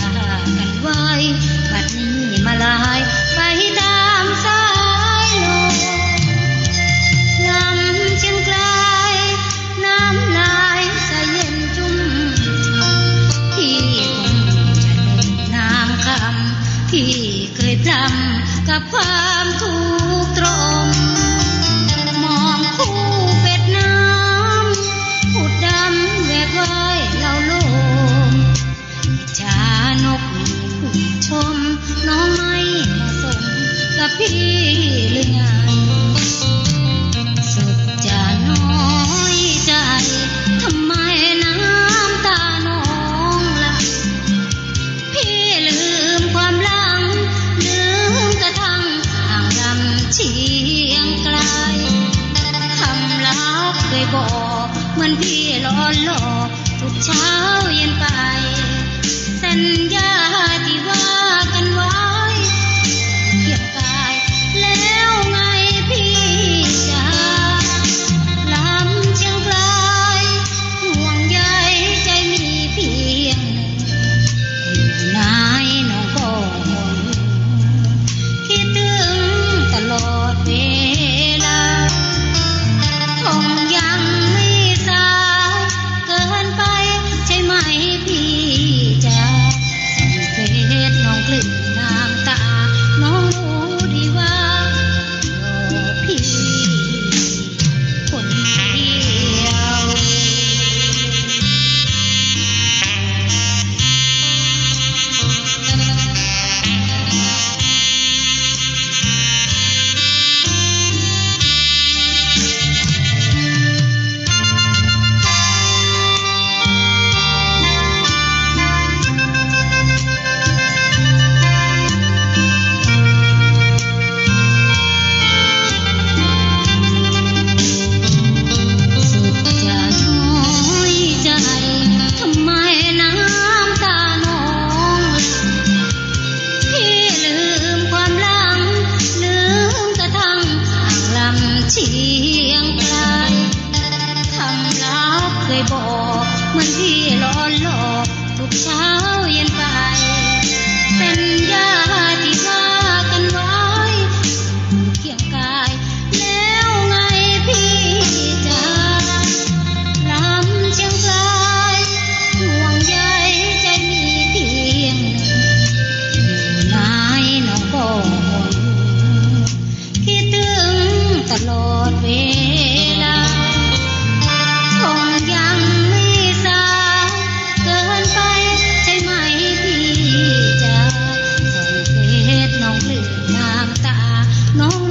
ากันไว้บัดนี้มาลายไปตามสายลมลำเชียงไกลน้ำลายสะเย็นจุ่มที่คงจะลืมน้ำคำที่เคยพรำกับความทุกข์ พี่หรืองสุดจน้อยใจทำไมน้ำตานองละพี่ลืมความลัง ลืมกระทั่งห่างลำชียไกลคำรัเคยบอกเหมือนพี่หลอนหลอกทุกเช้าเย็นไป สัญญาที หลอกทุกเช้าเย็น No.